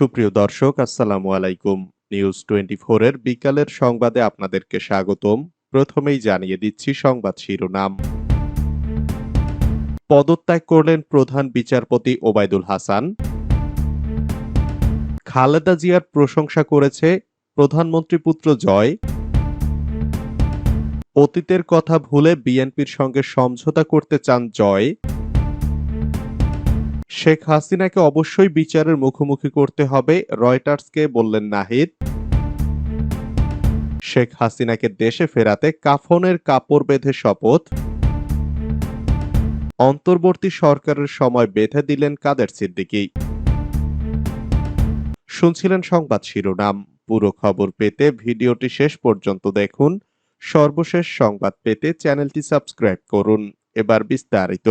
সুপ্রিয় দর্শক, আসসালামু আলাইকুম। নিউজ টোয়েন্টি এর বিকালের সংবাদে আপনাদেরকে স্বাগতম। প্রথমেই জানিয়ে দিচ্ছি সংবাদ শিরোনাম। পদত্যাগ করলেন প্রধান বিচারপতি ওবায়দুল হাসান। খালেদা জিয়ার প্রশংসা করেছে প্রধানমন্ত্রী পুত্র জয়। অতীতের কথা ভুলে বিএনপির সঙ্গে সমঝোতা করতে চান জয়। শেখ হাসিনাকে অবশ্যই বিচারের মুখোমুখি করতে হবে, রয়টার্সকে বললেন নাহিদ। শেখ হাসিনাকে দেশে ফেরাতে কাফনের কাপড় বেঁধে শপথ। অন্তর্বর্তী সরকারের সময় বেঁধে দিলেন কাদের সিদ্দিকী। শুনছিলেন সংবাদ শিরোনাম। পুরো খবর পেতে ভিডিওটি শেষ পর্যন্ত দেখুন। সর্বশেষ সংবাদ পেতে চ্যানেলটি সাবস্ক্রাইব করুন। এবার বিস্তারিত।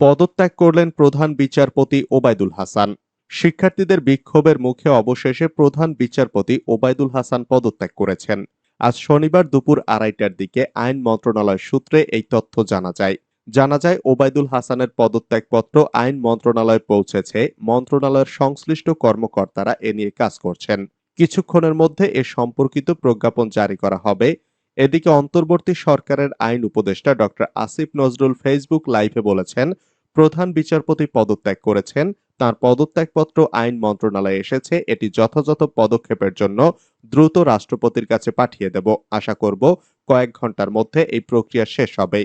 পদত্যাগ করলেন প্রধান বিচারপতি ওবায়দুল হাসান। শিক্ষার্থীদের বিক্ষোভের মুখে অবশেষে প্রধান বিচারপতি ওবায়দুল হাসান পদত্যাগ করেছেন। আজ শনিবার দুপুর আড়াইটার দিকে আইন মন্ত্রণালয় সূত্রে এই তথ্য জানা যায়। জানা যায়, ওবায়দুল হাসানের পদত্যাগপত্র আইন মন্ত্রণালয়ে পৌঁছেছে। মন্ত্রণালয়ের সংশ্লিষ্ট কর্মকর্তারা এ নিয়ে কাজ করছেন। কিছুক্ষণের মধ্যে এ সম্পর্কিত প্রজ্ঞাপন জারি করা হবে। এদিকে অন্তর্বর্তী সরকারের আইন উপদেষ্টা ডক্টর আসিফ নজরুল ফেসবুক লাইভে বলেছেন প্রধান বিচারপতি পদত্যাগ করেছেন। তার পদত্যাগপত্র আইন মন্ত্রণালয়ে এসেছে। এটি যথাযথ পদক্ষেপের জন্য দ্রুত রাষ্ট্রপতির কাছে পাঠিয়ে দেব। আশা করব কয়েক ঘণ্টার মধ্যে এই প্রক্রিয়া শেষ হবে।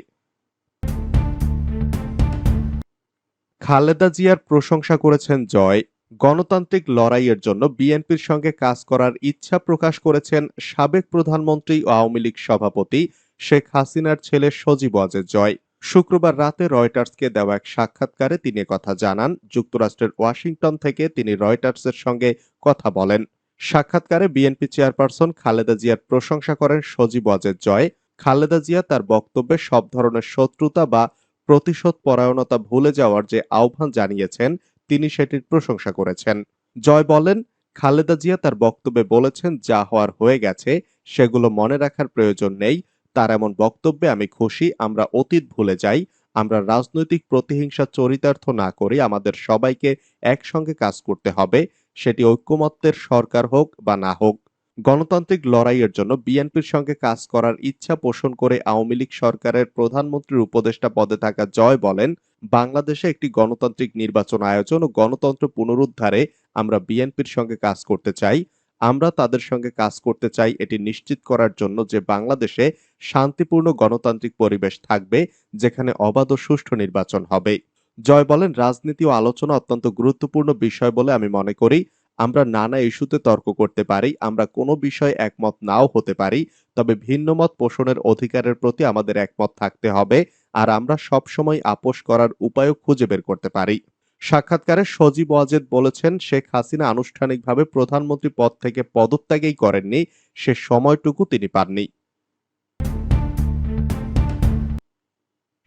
খালেদা জিয়ার প্রশংসা করেছেন জয়। গণতান্ত্রিক লড়াইয়ের জন্য বিএনপির সঙ্গে কাজ করার ইচ্ছা প্রকাশ করেছেন সাবেক প্রধানমন্ত্রী ও আওয়ামী লীগ সভাপতি শেখ হাসিনার ছেলে সজীব ওয়াজেদ জয়। শুক্রবার রাতে রয়টার্সকে দেওয়া এক সাক্ষাৎকারে তিনি কথা জানান। যুক্তরাষ্ট্রের ওয়াশিংটন থেকে তিনি রয়টার্সের সঙ্গে কথা বলেন। সাক্ষাৎকারে বিএনপি চেয়ারপারসন খালেদা জিয়ার প্রশংসা করেন সজীব ওয়াজেদ জয়। খালেদা জিয়া তার বক্তব্যে সব ধরনের শত্রুতা বা প্রতিশোধ পরায়ণতা ভুলে যাওয়ার যে আহ্বান জানিয়েছেন, তিনি সেটির প্রশংসা করেছেন। জয় বলেন, খালেদা জিয়া তার বক্তব্যে বলেছেন, যা হওয়ার হয়ে গেছে, সেগুলো মনে রাখার প্রয়োজন নেই। তার এমন বক্তব্যে আমি খুশি, আমরা অতীত ভুলে যাই, আমরা রাজনৈতিক প্রতিহিংসা চরিতার্থ না করে, আমাদের সবাইকে একসঙ্গে কাজ করতে হবে, সেটি ঐক্যমত্যের সরকার হোক বা না হোক। গণতান্ত্রিক লড়াইয়ের জন্য বিএনপির সঙ্গে কাজ করার ইচ্ছা পোষণ করে আওয়ামী লীগ সরকারের প্রধানমন্ত্রীর উপদেষ্টা পদে থাকা জয় বলেন, বাংলাদেশে একটি গণতান্ত্রিক নির্বাচন আয়োজন ও গণতন্ত্র পুনরুদ্ধারে আমরা বিএনপির সঙ্গে কাজ করতে চাই আমরা তাদের সঙ্গে কাজ করতে চাই, এটি নিশ্চিত করার জন্য যে বাংলাদেশে শান্তিপূর্ণ গণতান্ত্রিক পরিবেশ থাকবে, যেখানে অবাধ ও সুষ্ঠু নির্বাচন হবে। জয় বলেন, রাজনীতি ও আলোচনা অত্যন্ত গুরুত্বপূর্ণ বিষয় বলে আমি মনে করি। আমরা নানা ইস্যুতে তর্ক করতে পারি, আমরা কোনো বিষয়ে একমত নাও হতে পারি, তবে ভিন্নমত পোষণের অধিকারের প্রতি আমাদের একমত থাকতে হবে, আর আমরা সব সময় আপোষ করার উপায়ও খুঁজে বের করতে পারি। সাক্ষাৎকারে সজীব ওয়াজেদ বলেছেন, শেখ হাসিনা আনুষ্ঠানিকভাবে প্রধানমন্ত্রী পদ থেকে পদত্যাগই করেননি, সে সময়টুকু তিনি পাননি।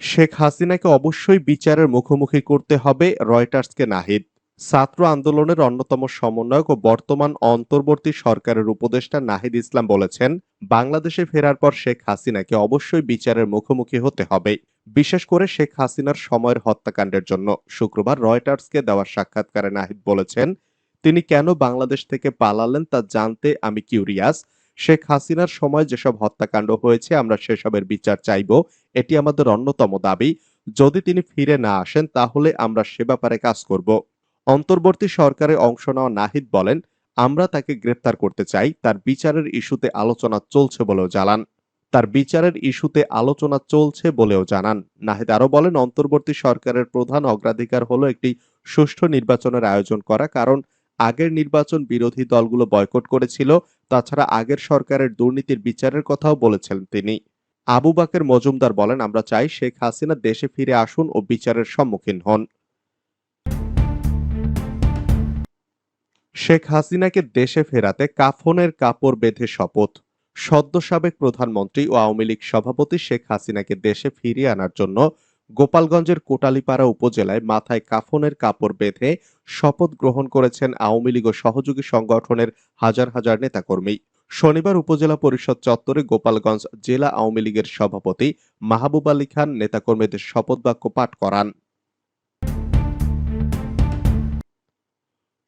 শেখ হাসিনাকে অবশ্যই বিচারের মুখোমুখি করতে হবে রয়টার্সকে নাহিদ। ছাত্র আন্দোলনের অন্যতম সমন্বয়ক ও বর্তমান অন্তর্বর্তী সরকারের উপদেষ্টা নাহিদ ইসলাম বলেছেন, বাংলাদেশে ফেরার পর শেখ হাসিনাকে অবশ্যই বিচারের মুখোমুখি হতে হবে। বিশেষ করে শেখ হাসিনার সময়ের হত্যাকাণ্ডের জন্য শুক্রবার রয়টার্সকে দেওয়া সাক্ষাৎকারে নাহিদ বলেছেন, তিনি কেন বাংলাদেশ থেকে পালালেন তা জানতে আমি কিউরিয়াস শেখ হাসিনার সময় যেসব হত্যাকাণ্ড হয়েছে আমরা সেসবের বিচার চাইব, এটি আমাদের অন্যতম দাবি। যদি তিনি ফিরে না আসেন তাহলে আমরা সে ব্যাপারে কাজ করব। অন্তর্বর্তী সরকারে অংশ নেওয়া নাহিদ বলেন, আমরা তাকে গ্রেপ্তার করতে চাই, তার বিচারের ইস্যুতে আলোচনা চলছে বলেও জানান। তার বিচারের ইস্যুতে আলোচনা চলছে বলেও জানান। নাহিদ আরও বলেন, অন্তর্বর্তী সরকারের প্রধান অগ্রাধিকার হলো একটি সুষ্ঠু নির্বাচনের আয়োজন করা, কারণ আগের নির্বাচন বিরোধী দলগুলো বয়কট করেছিল। তাছাড়া আগের সরকারের দুর্নীতির বিচারের কথাও বলেছেন তিনি। আবু বাকের মজুমদার বলেন, আমরা চাই শেখ হাসিনা দেশে ফিরে আসুন ও বিচারের সম্মুখীন হন। শেখ হাসিনাকে দেশে ফেরাতে কাফনের কাপড় বেঁধে শপথ। সদ্য সাবেক প্রধানমন্ত্রী ও আওয়ামী লীগ সভাপতি শেখ হাসিনাকে দেশে ফিরিয়ে আনার জন্য গোপালগঞ্জের কোটালীপাড়া উপজেলায় মাথায় কাফনের কাপড় বেঁধে শপথ গ্রহণ করেছেন আওয়ামী লীগ ও সহযোগী সংগঠনের হাজার হাজার নেতাকর্মী। শনিবার উপজেলা পরিষদ চত্বরে গোপালগঞ্জ জেলা আওয়ামী লীগের সভাপতি মাহবুব আলী খান নেতাকর্মীদের শপথ বাক্য পাঠ করান।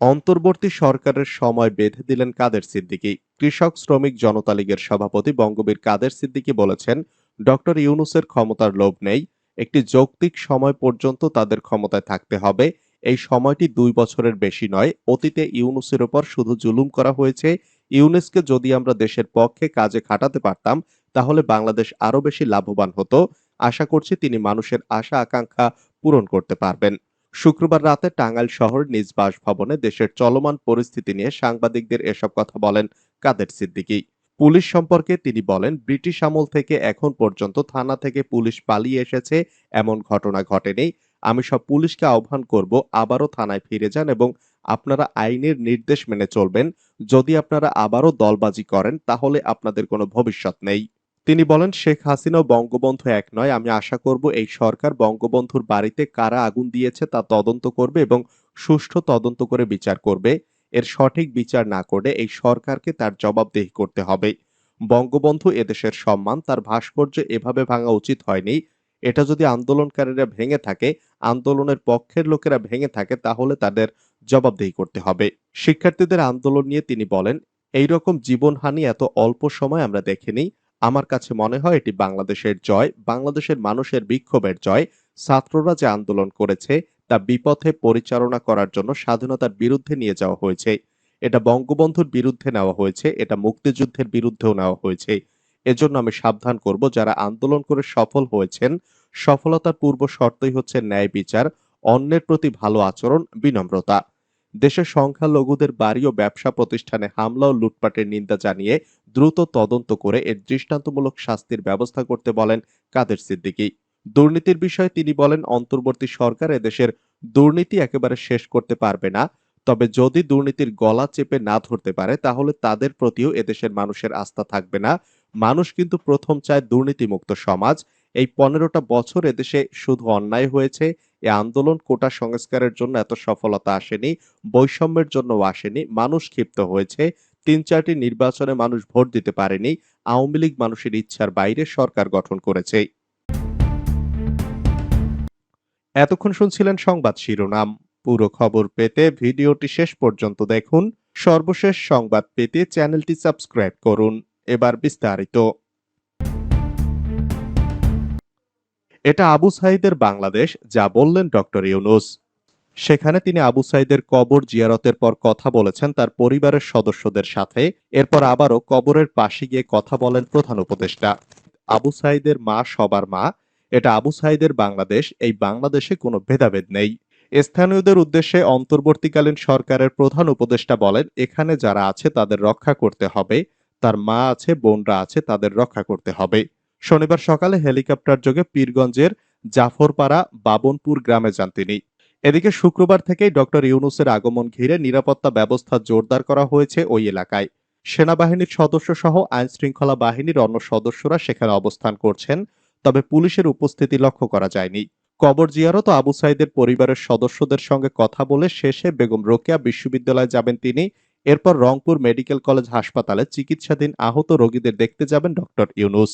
অন্তর্বর্তী সরকারের সময় বেঁধে দিলেন কাদের সিদ্দিকী। কৃষক, শ্রমিক, জনতা লীগের সভাপতি বঙ্গবীর কাদের সিদ্দিকী বলেছেন, ডক্টর ইউনুসের ক্ষমতার লোভ নেই, একটি যৌক্তিক সময় পর্যন্ত তাদের ক্ষমতায় থাকতে হবে। এই সময়টি দুই বছরের বেশি নয়, অতীতে ইউনুসের ওপর শুধু জুলুম করা হয়েছে। ইউনুসকে যদি আমরা দেশের পক্ষে কাজে খাটাতে পারতাম, তাহলে বাংলাদেশ আরও বেশি লাভবান হতো। আশা করছি তিনি মানুষের আশা আকাঙ্ক্ষা পূরণ করতে পারবেন। শুক্রবার রাতে টাঙ্গাইল শহর নিজ বাসভবনে দেশের চলমান পরিস্থিতি নিয়ে সাংবাদিকদের এসব কথা বলেন কাদের সিদ্দিকী। পুলিশ সম্পর্কে তিনি বলেন, ব্রিটিশ আমল থেকে এখন পর্যন্ত থানা থেকে পুলিশ পালিয়ে এসেছে, এমন ঘটনা ঘটেনি। আমি সব পুলিশকে আহ্বান করব, আবারও থানায় ফিরে যান এবং আপনারা আইনের নির্দেশ মেনে চলবেন। যদি আপনারা আবারও দলবাজি করেন, তাহলে আপনাদের কোনো ভবিষ্যৎ নেই। তিনি বলেন, শেখ হাসিনা বঙ্গবন্ধু এক নয়। আমি আশা করব এই সরকার বঙ্গবন্ধুর বাড়িতে কারা আগুন দিয়েছে তা তদন্ত করবে এবং সুষ্ঠু তদন্ত করে বিচার করবে। এর সঠিক বিচার না করে এই সরকারকে তার জবাবদেহি করতে হবে। বঙ্গবন্ধু এদেশের সম্মান, তার ভাস্কর্য এভাবে ভাঙা উচিত হয়নি। এটা যদি আন্দোলনকারীরা ভেঙে থাকে, আন্দোলনের পক্ষের লোকেরা ভেঙে থাকে, তাহলে তাদের জবাবদেহি করতে হবে। শিক্ষার্থীদের আন্দোলন নিয়ে তিনি বলেন এই রকম জীবনহানি এত অল্প সময় আমরা দেখিনি। আমার কাছে মনে হয় এটি বাংলাদেশের জয়, বাংলাদেশের মানুষের বিক্ষোভের জয়। ছাত্ররা যে আন্দোলন করেছে, তা বিপথে পরিচালনা করার জন্য স্বাধীনতার বিরুদ্ধে নিয়ে যাওয়া হয়েছে। এটা বঙ্গবন্ধুর বিরুদ্ধে নেওয়া হয়েছে, এটা মুক্তিযুদ্ধের বিরুদ্ধেও নেওয়া হয়েছে। এজন্য আমি সাবধান করব, যারা আন্দোলন করে সফল হয়েছেন, সফলতার পূর্ব শর্তই হচ্ছে ন্যায় বিচার, অন্যের প্রতি ভালো আচরণ, বিনম্রতা। দেশের সংখ্যালঘুদের বাড়ি ও ব্যবসা প্রতিষ্ঠানে হামলা ও লুটপাটের নিন্দা জানিয়ে দ্রুত তদন্ত করে এর দৃষ্টান্তমূলক শাস্তির ব্যবস্থা করতে বলেন কাদের সিদ্দিকী। দুর্নীতির বিষয়ে তিনি বলেন, অন্তর্বর্তী সরকার এদেশের দুর্নীতি একেবারে শেষ করতে পারবে না। তবে যদি দুর্নীতির গলা চেপে না ধরতে পারে, তাহলে তাদের প্রতিও এদেশের মানুষের আস্থা থাকবে না। মানুষ কিন্তু প্রথম চায় দুর্নীতিমুক্ত সমাজ। এই পনেরোটা বছর এদেশে শুধু অন্যায় হয়েছে, এ আন্দোলন কোটা সংস্কারের জন্য এত সফলতা আসেনি, বৈষম্যের জন্য আসেনি, মানুষ ক্ষিপ্ত হয়েছে, তিন চারটি নির্বাচনে মানুষ ভোট দিতে পারেনি, আওয়ামী লীগ মানুষের ইচ্ছার বাইরে সরকার গঠন করেছে। এতক্ষণ শুনছিলেন সংবাদ শিরোনাম। পুরো খবর পেতে ভিডিওটি শেষ পর্যন্ত দেখুন। সর্বশেষ সংবাদ পেতে চ্যানেলটি সাবস্ক্রাইব করুন। এবার বিস্তারিত। এটা আবু সাইদের বাংলাদেশ, যা বললেন ডক্টর ইউনুস। সেখানে তিনি আবু সাইদের কবর জিয়ারতের পর কথা বলেছেন তার পরিবারের সদস্যদের সাথে। এরপর আবারও কবরের পাশে গিয়ে কথা বলেন প্রধান উপদেষ্টা। আবু সাইদের মা সবার মা, এটা আবু সাইদের বাংলাদেশ, এই বাংলাদেশে কোনো ভেদাভেদ নেই। স্থানীয়দের উদ্দেশ্যে অন্তর্বর্তীকালীন সরকারের প্রধান উপদেষ্টা বলেন, এখানে যারা আছে তাদের রক্ষা করতে হবে, তার মা আছে, বোনরা আছে, তাদের রক্ষা করতে হবে। শনিবার সকালে হেলিকপ্টার যোগে পীরগঞ্জের জাফরপাড়া বাবনপুর গ্রামে যান তিনি। এদিকে শুক্রবার থেকেই ডক্টর ইউনুসের আগমন ঘিরে নিরাপত্তা ব্যবস্থা জোরদার করা হয়েছে ওই এলাকায়। সেনাবাহিনীর সদস্য সহ আইন শৃঙ্খলা বাহিনীর অন্য সদস্যরা সেখানে অবস্থান করছেন, তবে পুলিশের উপস্থিতি লক্ষ্য করা যায়নি। কবর জিয়ারত আবু সাইদের পরিবারের সদস্যদের সঙ্গে কথা বলে শেষে বেগম রোকেয়া বিশ্ববিদ্যালয়ে যাবেন তিনি। এরপর রংপুর মেডিকেল কলেজ হাসপাতালে চিকিৎসাধীন আহত রোগীদের দেখতে যাবেন ডক্টর ইউনুস।